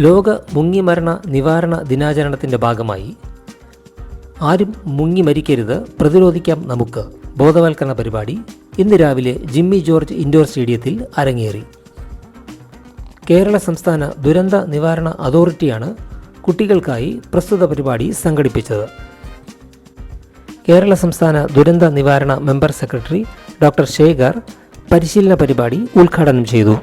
ലോക മുങ്ങിമരണ നിവാരണ ദിനാചരണത്തിന്റെ ഭാഗമായി ആരും മുങ്ങി മരിക്കരുത് പ്രതിരോധിക്കാം നമുക്ക്. ബോധവൽക്കരണ പരിപാടി ഇന്ന് രാവിലെ ജിമ്മി ജോർജ് ഇൻഡോർ സ്റ്റേഡിയത്തിൽ അരങ്ങേറി. കേരള സംസ്ഥാന ദുരന്ത നിവാരണ അതോറിറ്റിയാണ് കുട്ടികൾക്കായി പ്രസ്തുത പരിപാടി സംഘടിപ്പിച്ചത്. കേരള സംസ്ഥാന ദുരന്ത നിവാരണ മെമ്പർ സെക്രട്ടറി ഡോക്ടർ ശേഖർ പരിശീലന പരിപാടി ഉദ്ഘാടനം ചെയ്തു.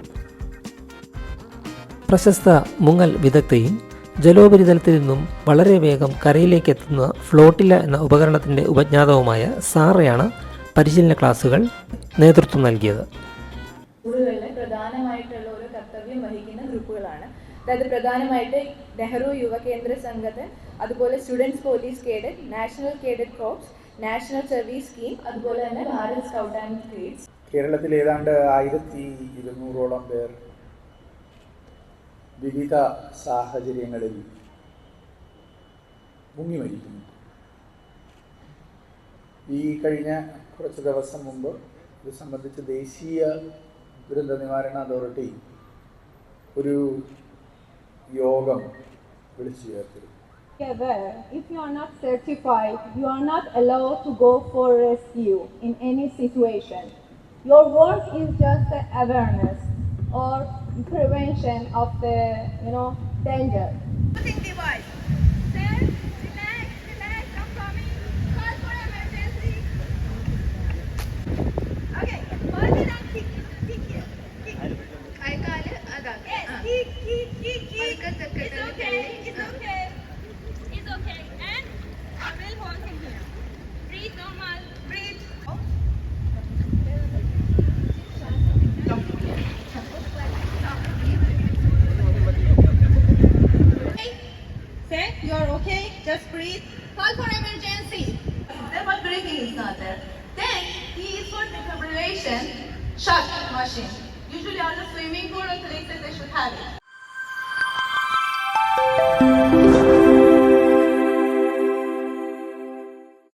പ്രശസ്ത മുങ്ങൽ വിദഗ്ധയും ജലോപരിതലത്തിൽ നിന്നും വളരെ വേഗം കരയിലേക്ക് എത്തുന്ന ഫ്ലോട്ടില എന്ന ഉപകരണത്തിന്റെ ഉപജ്ഞാതാവുമായ സാറയാണ് പരിശീലന ക്ലാസുകൾ നേതൃത്വം നൽകിയത്. സ്കൂളുകളിൽ പ്രധാനമായിട്ടുള്ള ഒരു കർത്തവ്യം വഹിക്കുന്ന ഗ്രൂപ്പുകളാണ്. അതായത് പ്രധാനമായിട്ട് നെഹ്റു യുവകേന്ദ്ര സംഘത്തെ അതുപോലെ students police cadet national cadet corps national service scheme അതുപോലെ തന്നെ ഭാരത് സ്കൗട്ട് ആൻഡ് ഗൈഡ്സ്. കേരളത്തിൽ ഏതാണ്ട് ആയിരത്തി ഇരുന്നൂറോളം പേർ വിവിധ സാഹചര്യങ്ങളിൽ മുങ്ങി മരിക്കുന്നു ഈ കഴിഞ്ഞ കുറച്ച് ദിവസം മുമ്പ് ഇത് സംബന്ധിച്ച് ദേശീയ ദുരന്ത നിവാരണ അതോറിറ്റി ഒരു യോഗം വിളിച്ചു ചേർത്തിരുന്നു Together, if you are not certified, you are not allowed to go for rescue in any situation. Your work is just the awareness or prevention of the, you know, danger. Device. Relax, relax, I'm coming. Call for emergency. Okay. I call it, Yes. It's okay, it's okay. It's okay. And I will hold him here. Breathe normal. You are okay? Just breathe. Call for emergency. The breathing is not there. Then he is for defibrillation shock machine. Usually on the swimming pool or places they should have it.